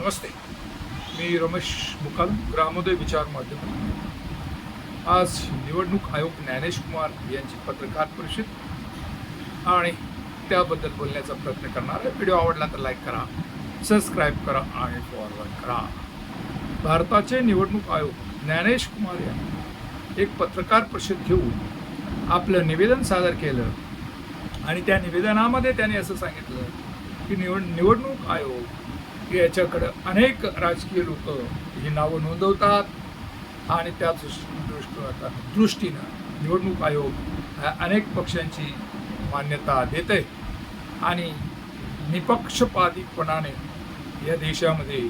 नमस्ते. मी रमेश मुकाल ग्रामोदय विचार माध्यम. आज निवडणूक आयोग ज्ञानेश कुमार यांची पत्रकार परिषद. आणि त्याबद्दल बोलण्याचा प्रयत्न करणार आहे. व्हिडिओ आवडला तर लाईक करा सबस्क्राईब करा आणि फॉरवर्ड करा. भारताचे निवडणूक आयोग ज्ञानेश कुमार यांनी एक पत्रकार परिषद घेऊन आपलं निवेदन सादर केलं. आणि त्या निवेदनामध्ये त्यांनी असं सांगितलं की निवड निवडणूक आयोग याच्याकडं अनेक राजकीय लोक ही नावं नोंदवतात आणि त्याच दृष्ट दृष्टीनं निवडणूक आयोग अनेक पक्षांची मान्यता देते आणि निपक्षपातीपणाने या देशामध्ये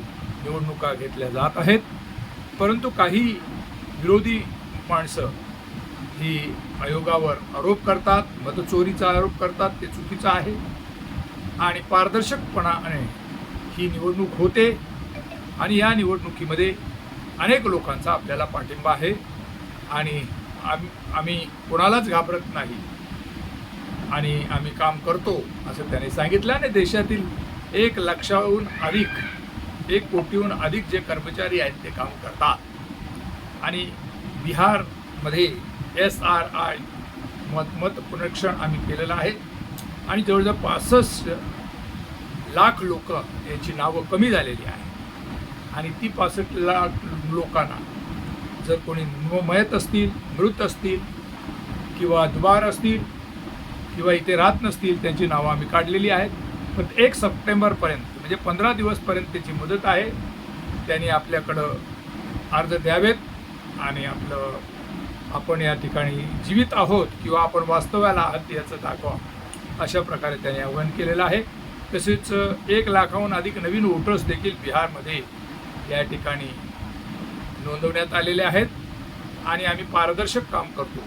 निवडणुका घेतल्या जात आहेत. परंतु काही विरोधी माणसं ही आयोगावर आरोप करतात मतचोरीचा आरोप करतात ते चुकीचं आहे. आणि पारदर्शकपणाने ही निवडणूक होते आणि या निवडणुकीमध्ये अनेक लोकांचा आपल्याला पाठिंबा आहे आणि आम आम्ही कोणालाच घाबरत नाही. आणि आम्ही काम करतो असं त्याने सांगितलं आणि देशातील एक लक्षाहून अधिक एक कोटीहून अधिक जे कर्मचारी आहेत ते काम करतात. आणि बिहारमध्ये एस आर आय मत मत पुनरीक्षण आम्ही केलेलं आहे. आणि जवळजवळ पासष्ट लाख लोक याची नावं कमी झालेली आहे आणि ती पासष्ट लाख लोकांना जर कोणी मयत असतील मृत असतील किंवा दुबार असतील किंवा इथे राहत नसतील त्यांची नावं आम्ही काढलेली आहेत. पण एक सप्टेंबरपर्यंत म्हणजे पंधरा दिवसपर्यंत त्याची मुदत आहे. त्यांनी आपल्याकडं अर्ज द्यावेत आणि आपलं आपण या ठिकाणी जीवित आहोत किंवा आपण वास्तव्याला आहात याचं दाखवा. अशा प्रकारे त्यांनी आवाहन केलेलं आहे. तसेच एक लाखाहून अधिक नवीन वोटर्स देखील बिहारमध्ये या ठिकाणी नोंदवण्यात आलेले आहेत आणि आम्ही पारदर्शक काम करतो.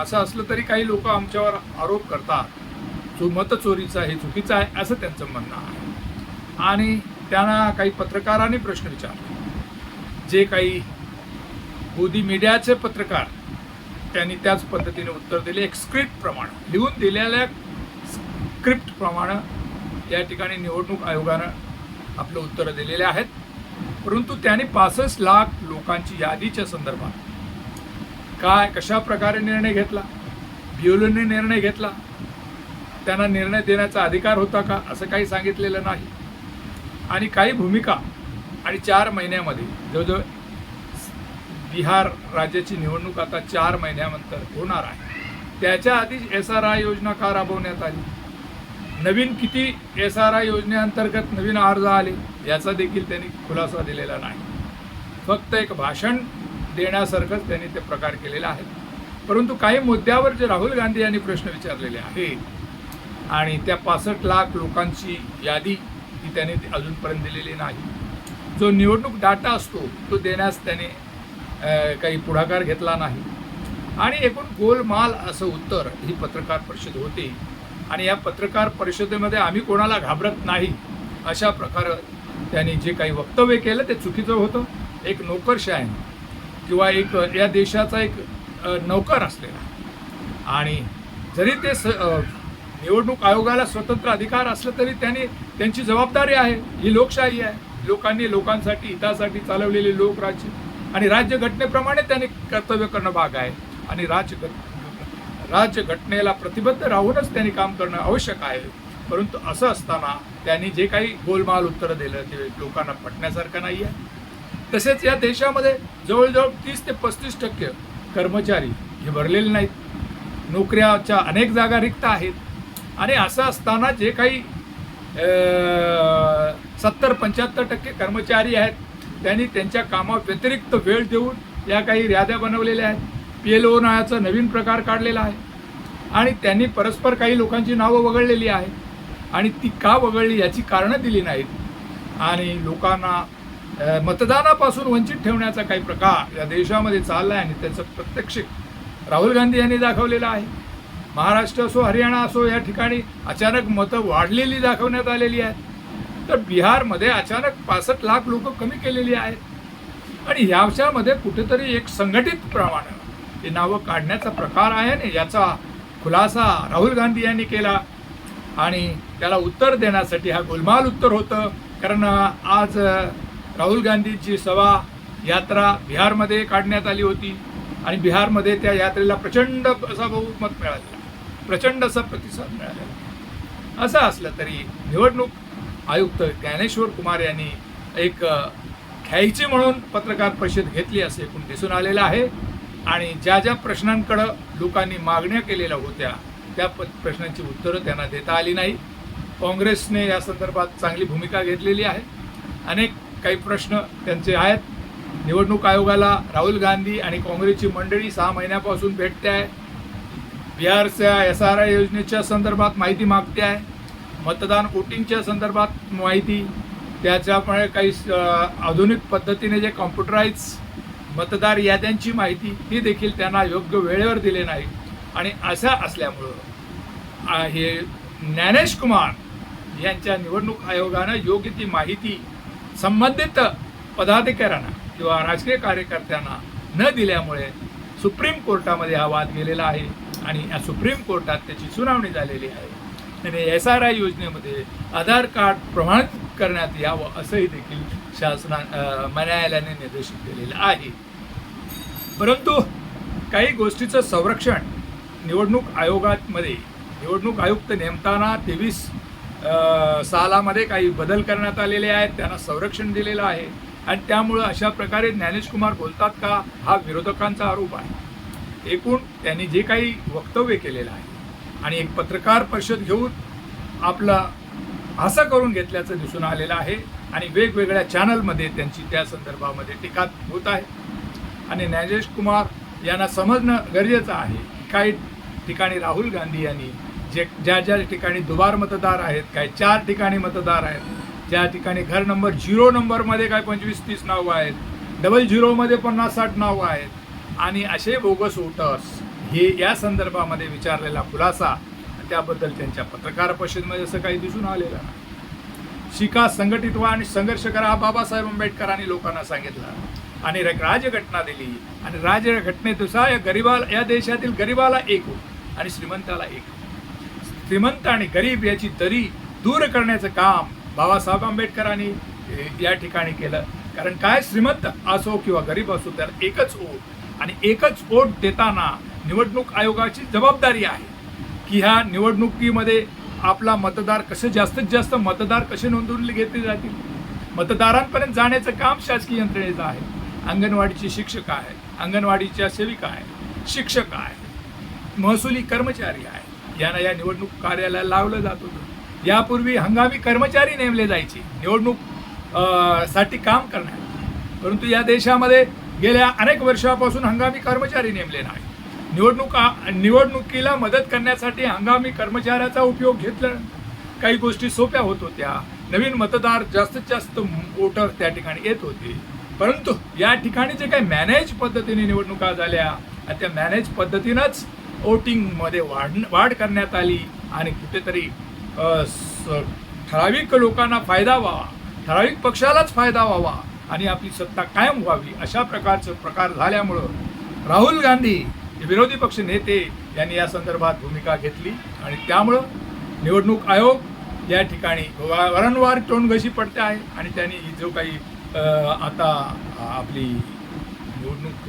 असं असलं तरी काही लोक आमच्यावर आरोप करतात जो मतचोरीचा हे चुकीचं आहे असं त्यांचं म्हणणं आहे. आणि त्यांना काही पत्रकारांनी प्रश्न विचारले. जे काही मोदी मीडियाचे पत्रकार त्यांनी त्याच पद्धतीने उत्तर दिले. एक स्क्रिप्ट प्रमाणे लिहून दिलेल्या स्क्रिप्ट प्रमाणे या ठिकाणी निवडणूक आयोगानं आपलं उत्तरं दिलेले आहेत. परंतु त्याने पासष्ट लाख लोकांची यादीच्या संदर्भात काय कशा प्रकारे निर्णय घेतला बिओलोने निर्णय घेतला त्यांना निर्णय देण्याचा अधिकार होता का असं काही सांगितलेलं नाही. आणि काही भूमिका आणि चार महिन्यामध्ये जवळजवळ बिहार राज्याची निवडणूक आता चार महिन्यानंतर होणार आहे. त्याच्या आधीच एस आर आय योजना का राबवण्यात आली? नवीन किती एस आर आय योजनेअंतर्गत नवीन अर्ज आले याचा देखील त्यांनी खुलासा दिलेला नाही. फक्त एक भाषण देण्यासारखंच त्यांनी ते प्रकार केलेले आहेत. परंतु काही मुद्द्यावर जे राहुल गांधी यांनी प्रश्न विचारलेले आहेत आणि त्या पासष्ट लाख लोकांची यादी ही त्याने अजूनपर्यंत दिलेली नाही. जो निवडणूक डाटा असतो तो देण्यास त्याने काही पुढाकार घेतला नाही. आणि एकूण गोलमाल असं उत्तर ही पत्रकार परिषद होती आणि या पत्रकार परिषदेमध्ये आम्ही कोणाला घाबरत नाही अशा प्रकारे त्यांनी जे काही वक्तव्य केलं ते चुकीचं होतं. एक नोकरशाही किंवा एक या देशाचा एक नौकर असलेला आणि जरी ते स निवडणूक आयोगाला स्वतंत्र अधिकार असलं तरी त्यांनी त्यांची जबाबदारी आहे. ही लोकशाही आहे. लोकांनी लोकांसाठी हितासाठी चालवलेले लोकराज्य आणि राज्यघटनेप्रमाणे त्यांनी कर्तव्य करणं भाग आहे. आणि राज्य राज्यघटनेला प्रतिबद्ध राहूनच त्यांनी काम करणं आवश्यक आहे. परंतु असं असताना त्यांनी जे काही गोलमाल उत्तरं दिलं ते लोकांना पटण्यासारखं नाही आहे तसेच या देशामध्ये जवळजवळ तीस ते पस्तीस टक्के कर्मचारी हे भरलेले नाहीत. नोकऱ्याच्या अनेक जागा रिक्त आहेत. आणि असं असताना जे काही सत्तर पंच्याहत्तर टक्के कर्मचारी आहेत त्यांनी त्यांच्या कामाव्यतिरिक्त वेळ देऊन या काही याद्या बनवलेल्या आहेत. पी एल ओ नावाचा नवीन प्रकार काढलेला आहे. आणि त्यांनी परस्पर काही लोकांची नावं वगळलेली आहे आणि ती का वगळली याची कारणं दिली नाहीत. आणि लोकांना मतदानापासून वंचित ठेवण्याचा काही प्रकार या देशामध्ये चालला आहे आणि त्याचं प्रत्यक्ष राहुल गांधी यांनी दाखवलेलं आहे. महाराष्ट्र असो हरियाणा असो या ठिकाणी अचानक मतं वाढलेली दाखवण्यात आलेली आहेत. तर बिहारमध्ये अचानक पासष्ट लाख लोक कमी केलेली आहेत. आणि ह्याच्यामध्ये कुठेतरी एक संघटित प्रमाणे हे नावं काढण्याचा प्रकार आहे ना याचा खुलासा राहुल गांधी यांनी केला. आणि त्याला उत्तर देण्यासाठी हा गोलमाल उत्तर होतं. कारण आज राहुल गांधींची सभा यात्रा बिहारमध्ये काढण्यात आली होती. आणि बिहारमध्ये त्या यात्रेला प्रचंड असा बहुमत मिळालेला. प्रचंड असा प्रतिसाद मिळालेला. असं असलं तरी निवडणूक आयुक्त ज्ञानेश्वर कुमार यांनी एक अ, घ्यायची म्हणून पत्रकार परिषद घेतली असे एकूण दिसून आलेलं आहे. आणि ज्या ज्या प्रश्नांकडं लोकांनी मागण्या केलेल्या होत्या त्या प प्रश्नांची उत्तरं त्यांना देता आली नाही. काँग्रेसने या संदर्भात चांगली भूमिका घेतलेली आहे. अनेक काही प्रश्न त्यांचे आहेत. निवडणूक आयोगाला राहुल गांधी आणि काँग्रेसची मंडळी सहा महिन्यापासून भेटते आहे बिहारच्या एस आर आय योजनेच्या संदर्भात माहिती मागते आहे मतदान वोटिंगच्या संदर्भात माहिती. त्याच्यामुळे काही आधुनिक पद्धतीने जे कॉम्प्युटराईज मतदार याद्यांची माहिती ही देखील त्यांना योग्य वेळेवर दिले नाही. आणि अशा असल्यामुळं हे ज्ञानेश कुमार यांच्या निवडणूक आयोगानं योग्य ती माहिती संबंधित पदाधिकाऱ्यांना किंवा राजकीय कार्यकर्त्यांना न दिल्यामुळे सुप्रीम कोर्टामध्ये हा वाद गेलेला आहे आणि या सुप्रीम कोर्टात त्याची सुनावणी झालेली आहे. आणि एस आर आय योजनेमध्ये आधार कार्ड प्रमाणित करण्यात यावं असंही देखील शासना न्यायालयाने निर्देशित केलेलं आहे. परंतु काही गोष्टीचं संरक्षण निवडणूक आयोगामध्ये निवडणूक आयुक्त नेमताना तेवीस सालामध्ये काही बदल करण्यात आलेले आहेत त्यांना संरक्षण दिलेलं आहे. आणि त्यामुळं अशा प्रकारे ज्ञानेशकुमार बोलतात का हा विरोधकांचा आरोप आहे. एकूण त्यांनी जे काही वक्तव्य केलेलं आहे आणि एक पत्रकार परिषद घेऊन आपला असं करून घेतल्याचं दिसून आलेलं आहे. आणि वेगवेगळ्या चॅनलमध्ये त्यांची त्या संदर्भामध्ये टीका होत आहे. आणि न्याजेश कुमार यांना समजणं गरजेचं आहे. काही ठिकाणी राहुल गांधी यांनी जे ज्या ज्या ठिकाणी दुबार मतदार आहेत काही चार ठिकाणी मतदार आहेत ज्या ठिकाणी घर नंबर झिरो नंबरमध्ये काय पंचवीस तीस नावं आहेत डबल झिरोमध्ये पन्नास साठ नावं आहेत. आणि असे बोगस वोटर्स हे या संदर्भामध्ये विचारलेला खुलासा त्याबद्दल त्यांच्या पत्रकार परिषदेमध्ये असं काही दिसून आलेलं नाही. शिका संघटित व्हा आणि संघर्ष करा हा बाबासाहेब आंबेडकरांनी लोकांना सांगितलं. आणि राजघटना दिली. आणि राजघटनेनुसार या गरिबाला या देशातील गरिबाला एक हो आणि श्रीमंताला एक हो. श्रीमंत आणि गरीब याची दरी दूर करण्याचं काम बाबासाहेब आंबेडकरांनी या ठिकाणी केलं. कारण काय श्रीमंत असो किंवा गरीब असो त्याला एकच ओट आणि एकच ओट देताना निवडणूक आयोगाची जबाबदारी आहे की ह्या निवडणुकीमध्ये आपला मतदार कसे जास्तीत जास्त मतदार कसे नोंदवून घेतले जातील? मतदारांपर्यंत जाण्याचं काम शासकीय यंत्रणेचं आहे. अंगणवाडीचे शिक्षक आहे अंगणवाडीच्या सेविका आहे शिक्षक आहे महसुली कर्मचारी आहे. यांना या निवडणूक कार्यालयाला लावलं जात होतं. यापूर्वी हंगामी कर्मचारी नेमले जायचे. निवडणूकसाठी काम करण्यात. परंतु या देशामध्ये गेल्या अनेक वर्षापासून हंगामी कर्मचारी नेमले नाही निवडणुका निवडणुकीला मदत करण्यासाठी हंगामी कर्मचाऱ्याचा उपयोग घेतला. काही गोष्टी सोप्या होत होत्या. नवीन मतदार जास्तीत जास्त वोटर त्या ठिकाणी येत होते. परंतु या ठिकाणी जे काही मॅनेज पद्धतीने निवडणुका झाल्या त्या मॅनेज पद्धतीनंच वोटिंगमध्ये वाढ वाढ करण्यात आली. आणि कुठेतरी ठराविक लोकांना फायदा व्हावा ठराविक पक्षालाच फायदा व्हावा आणि आपली सत्ता कायम व्हावी अशा प्रकारचं प्रकार झाल्यामुळं राहुल गांधी विरोधी पक्ष नेते यांनी या संदर्भात भूमिका घेतली आणि त्यामुळं निवडणूक आयोग या ठिकाणी वारंवार टोनघशी पडते आहे आणि त्यांनी ही जो काही आता आपली निवडणूक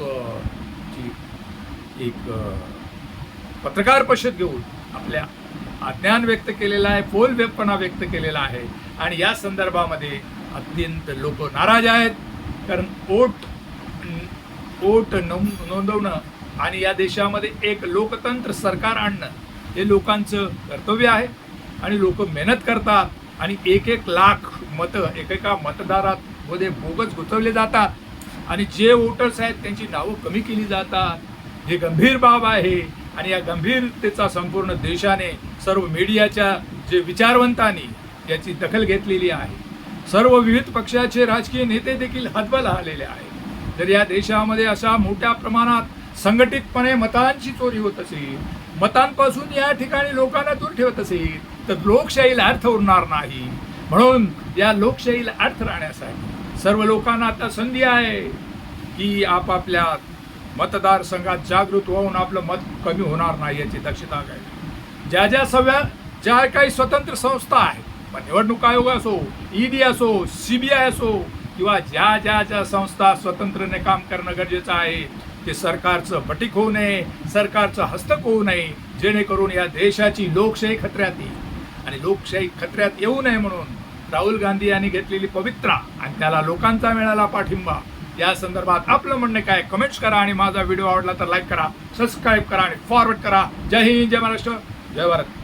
ची एक पत्रकार परिषद घेऊन आपल्या अज्ञान व्यक्त केलेला आहे फोलवेपणा व्यक्त केलेला आहे आणि या संदर्भामध्ये अत्यंत लोक नाराज आहेत. कारण ओट ओट नोंद नोंदवणं आणि या देशामध्ये एक लोकतंत्र सरकार आणणं हे लोकांचं कर्तव्य आहे. आणि लोक मेहनत करतात आणि एक एक लाख मतं एकेका मतदारात मध्ये बोगस गुंतवले जातात. आणि जे वोटर्स आहेत त्यांची नावं कमी केली जातात. हे गंभीर बाब आहे. आणि या गंभीरतेचा संपूर्ण देशाने सर्व मीडियाच्या जे विचारवंतांनी याची दखल घेतलेली आहे. सर्व विविध पक्षाचे राजकीय नेते देखील हतबल आलेले आहेत. तर या देशामध्ये अशा मोठ्या प्रमाणात संघटितपणे मतांची चोरी होत असेल मतांपासून या ठिकाणी लोकांना दूर ठेवत असेल तर लोकशाहीला अर्थ उरणार नाही. म्हणून या लोकशाहीला अर्थ राहण्यासाठी सर्व लोकांना आता संधी आहे की आपापल्या मतदारसंघात जागृत होऊन आपलं मत कमी होणार नाही याची दक्षता घ्यावी. ज्या ज्या सगळ्या ज्या काही स्वतंत्र संस्था आहेत मग निवडणूक आयोग असो ईडी असो सी बी आय असो किंवा ज्या ज्या ज्या संस्था स्वतंत्रने काम करणं गरजेचं आहे ते सरकारचं पटीक होऊ नये सरकारचं हस्तक होऊ नये जेणेकरून या देशाची लोकशाही खतऱ्यात येईल. आणि लोकशाही खतऱ्यात येऊ नये म्हणून राहुल गांधी यांनी घेतलेली पवित्रा आणि त्याला लोकांचा मिळाला पाठिंबा. या संदर्भात आपलं म्हणणं काय? कमेंट्स करा आणि माझा व्हिडिओ आवडला तर लाईक करा सबस्क्राईब करा आणि फॉरवर्ड करा. जय हिंद जय महाराष्ट्र जय भारत.